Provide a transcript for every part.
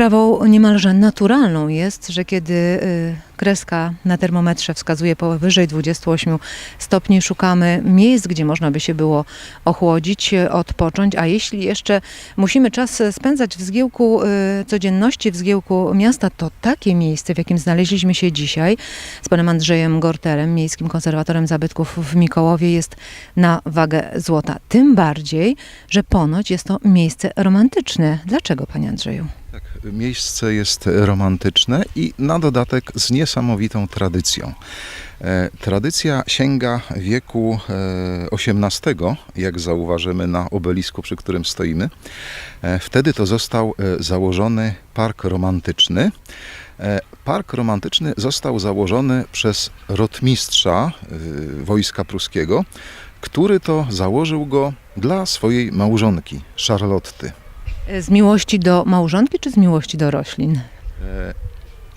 Sprawą niemalże naturalną jest, że kiedy y, kreska na termometrze wskazuje powyżej 28 stopni, szukamy miejsc, gdzie można by się było ochłodzić, y, odpocząć, a jeśli jeszcze musimy czas spędzać w zgiełku y, codzienności, w zgiełku miasta, to takie miejsce, w jakim znaleźliśmy się dzisiaj z panem Andrzejem Gorterem, miejskim konserwatorem zabytków w Mikołowie, jest na wagę złota. Tym bardziej, że ponoć jest to miejsce romantyczne. Dlaczego, panie Andrzeju? Tak, miejsce jest romantyczne i na dodatek z niesamowitą tradycją. E, Tradycja sięga wieku e, XVIII, jak zauważymy na obelisku, przy którym stoimy. E, Wtedy to został e, założony park romantyczny. E, Park romantyczny został założony przez rotmistrza e, wojska pruskiego, który to założył go dla swojej małżonki, Charlotty. Z miłości do małżonki czy z miłości do roślin? E,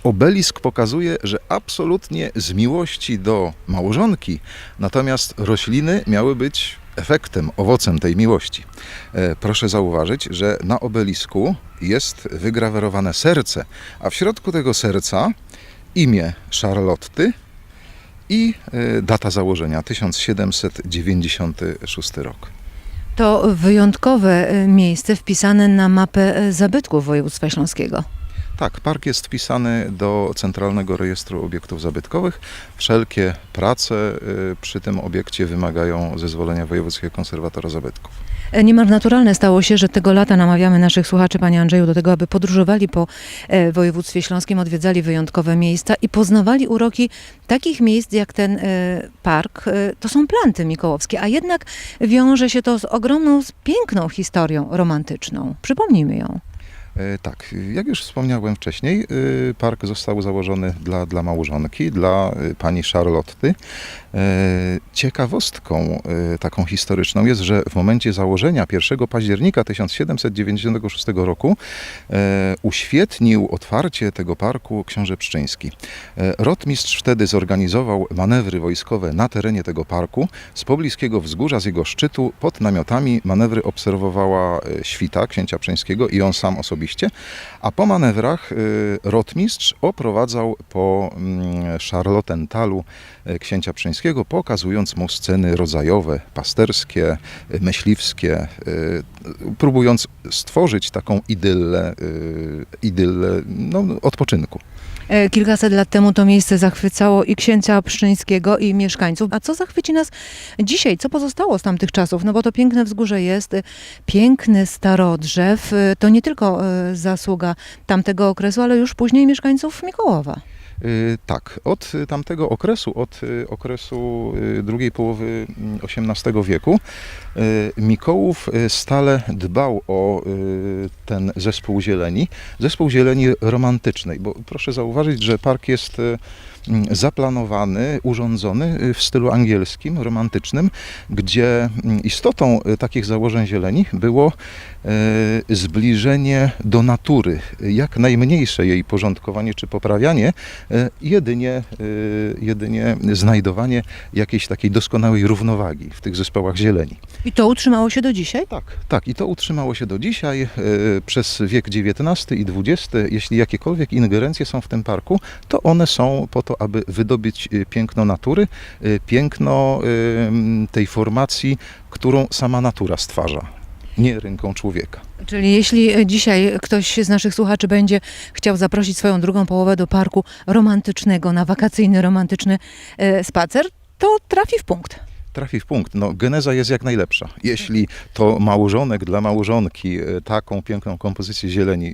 Obelisk pokazuje, że absolutnie z miłości do małżonki, natomiast rośliny miały być efektem, owocem tej miłości. E, Proszę zauważyć, że na obelisku jest wygrawerowane serce, a w środku tego serca imię Charlotty i e, data założenia 1796 rok. To wyjątkowe e, miejsce wpisane na mapę e, zabytków województwa śląskiego. Tak, park jest wpisany do Centralnego Rejestru Obiektów Zabytkowych. Wszelkie prace y, przy tym obiekcie wymagają zezwolenia Wojewódzkiego Konserwatora Zabytków. E, Niemal naturalne stało się, że tego lata namawiamy naszych słuchaczy, panie Andrzeju, do tego, aby podróżowali po e, województwie śląskim, odwiedzali wyjątkowe miejsca i poznawali uroki takich miejsc jak ten e, park. To są planty mikołowskie, a jednak wiąże się to z ogromną, z piękną historią romantyczną. Przypomnijmy ją. E, Tak, jak już wspomniałem wcześniej, y, park został założony dla, dla małżonki, dla y, pani Charlotty. E, Ciekawostką taką historyczną jest, że w momencie założenia 1 października 1796 roku e, uświetnił otwarcie tego parku książę Pszczyński. E, Rotmistrz wtedy zorganizował manewry wojskowe na terenie tego parku. Z pobliskiego wzgórza, z jego szczytu, pod namiotami manewry obserwowała e, świta księcia Pszczyńskiego i on sam osobiście. A po manewrach e, rotmistrz oprowadzał po mm, Charlottentalu e, księcia Pszczyńskiego, pokazując mu sceny rodzajowe, pasterskie, myśliwskie, e, próbując stworzyć taką idyllę, idyllę no, odpoczynku. E, Kilkaset lat temu to miejsce zachwycało i księcia Pszczyńskiego, i mieszkańców. A co zachwyci nas dzisiaj? Co pozostało z tamtych czasów? No bo to piękne wzgórze jest, piękny starodrzew. To nie tylko zasługa tamtego okresu, ale już później mieszkańców Mikołowa. Y, Tak, od tamtego okresu, od y, okresu y, drugiej połowy mm, XVIII wieku, y, Mikołów stale dbał o ten zespół zieleni, zespół zieleni romantycznej, bo proszę zauważyć, że park jest mm, zaplanowany, urządzony y, w stylu angielskim, romantycznym, gdzie mm, istotą y, takich założeń zieleni było y, zbliżenie do natury, jak najmniejsze jej porządkowanie czy poprawianie, jedynie, jedynie znajdowanie jakiejś takiej doskonałej równowagi w tych zespołach zieleni. I to utrzymało się do dzisiaj? Tak, tak i to utrzymało się do dzisiaj. Przez wiek XIX i XX, jeśli jakiekolwiek ingerencje są w tym parku, to one są po to, aby wydobyć e, piękno natury, e, piękno tej formacji, którą sama natura stwarza, nie ręką człowieka. Czyli jeśli e, dzisiaj ktoś z naszych słuchaczy będzie chciał zaprosić swoją drugą połowę do parku romantycznego, na wakacyjny, romantyczny e, spacer, to trafi w punkt. Trafi w punkt. No, geneza jest jak najlepsza. Jeśli to małżonek dla małżonki e, taką piękną kompozycję zieleni e,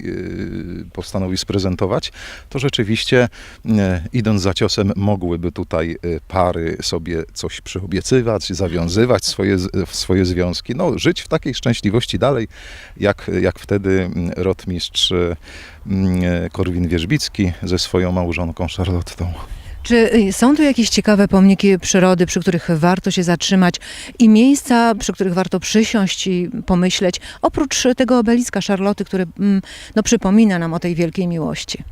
postanowi sprezentować, to rzeczywiście e, idąc za ciosem mogłyby tutaj pary sobie coś przyobiecywać, zawiązywać swoje, swoje związki, no, żyć w takiej szczęśliwości dalej, jak, jak wtedy mm, rotmistrz mm, e, Korwin-Wierzbicki ze swoją małżonką Charlottą. Czy y, są tu jakieś ciekawe pomniki przyrody, przy których warto się zatrzymać i miejsca, przy których warto przysiąść i pomyśleć, oprócz tego obeliska Szarloty, który mm, no, przypomina nam o tej wielkiej miłości?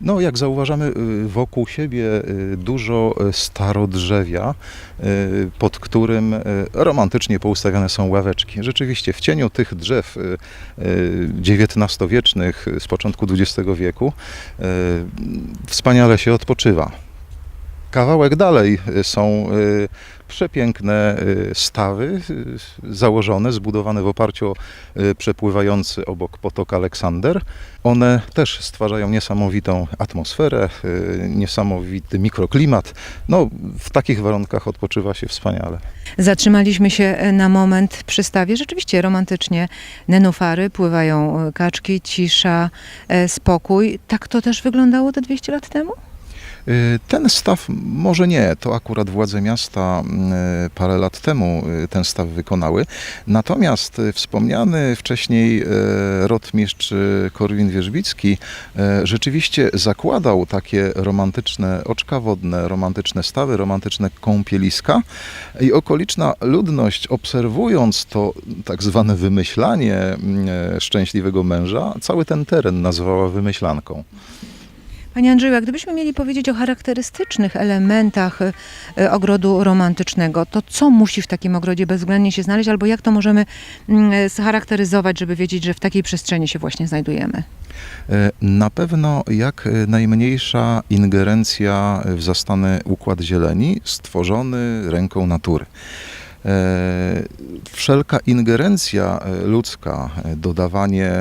No, jak zauważamy y, wokół siebie y, dużo starodrzewia, pod którym romantycznie poustawiane są ławeczki. Rzeczywiście, w cieniu tych drzew XIX-wiecznych z początku XX wieku wspaniale się odpoczywa. Kawałek dalej y, są y, przepiękne y, stawy założone, zbudowane w oparciu o przepływający obok potok Aleksander. One też stwarzają niesamowitą atmosferę, niesamowity mikroklimat. No, w takich warunkach odpoczywa się wspaniale. Zatrzymaliśmy się e, na moment przy stawie. Rzeczywiście romantycznie nenufary, pływają e, kaczki, cisza, e, spokój. Tak to też wyglądało te 200 lat temu? Y, Ten staw może nie, to akurat władze miasta y, parę lat temu y, ten staw wykonały. Natomiast wspomniany wcześniej rotmistrz Korwin-Wierzbicki y, rzeczywiście zakładał takie romantyczne oczka wodne, romantyczne stawy, romantyczne kąpieliska i okoliczna ludność obserwując to tak zwane wymyślanie szczęśliwego męża, cały ten teren nazwała wymyślanką. Panie Andrzeju, a gdybyśmy mieli powiedzieć o charakterystycznych elementach e, ogrodu romantycznego, to co musi w takim ogrodzie bezwzględnie się znaleźć, albo jak to możemy mm, e, scharakteryzować, żeby wiedzieć, że w takiej przestrzeni się właśnie znajdujemy? E, Na pewno jak najmniejsza ingerencja w zastany układ zieleni stworzony ręką natury. E, Wszelka ingerencja e, ludzka, e, dodawanie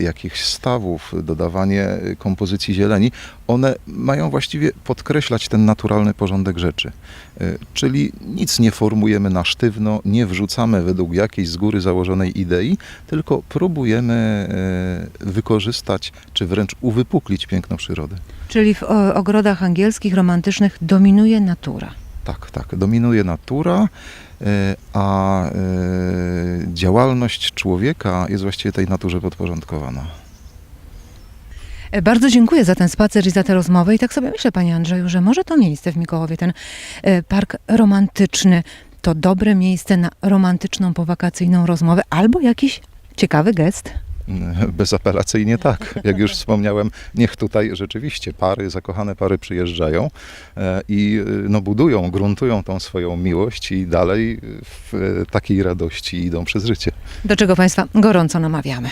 jakichś stawów, dodawanie kompozycji zieleni, one mają właściwie podkreślać ten naturalny porządek rzeczy. Czyli nic nie formujemy na sztywno, nie wrzucamy według jakiejś z góry założonej idei, tylko próbujemy wykorzystać, czy wręcz uwypuklić piękno przyrody. Czyli w ogrodach angielskich, romantycznych dominuje natura. Tak, tak, dominuje natura, e, a e, działalność człowieka jest właściwie tej naturze podporządkowana. E, Bardzo dziękuję za ten spacer i za tę rozmowę. I tak sobie myślę, panie Andrzeju, że może to miejsce w Mikołowie, ten park romantyczny, to dobre miejsce na romantyczną, powakacyjną rozmowę albo jakiś ciekawy gest. Bezapelacyjnie tak. Jak już wspomniałem, niech tutaj rzeczywiście pary, zakochane pary przyjeżdżają e, i e, no, budują, gruntują tą swoją miłość i dalej w e, takiej radości idą przez życie. Do czego państwa gorąco namawiamy.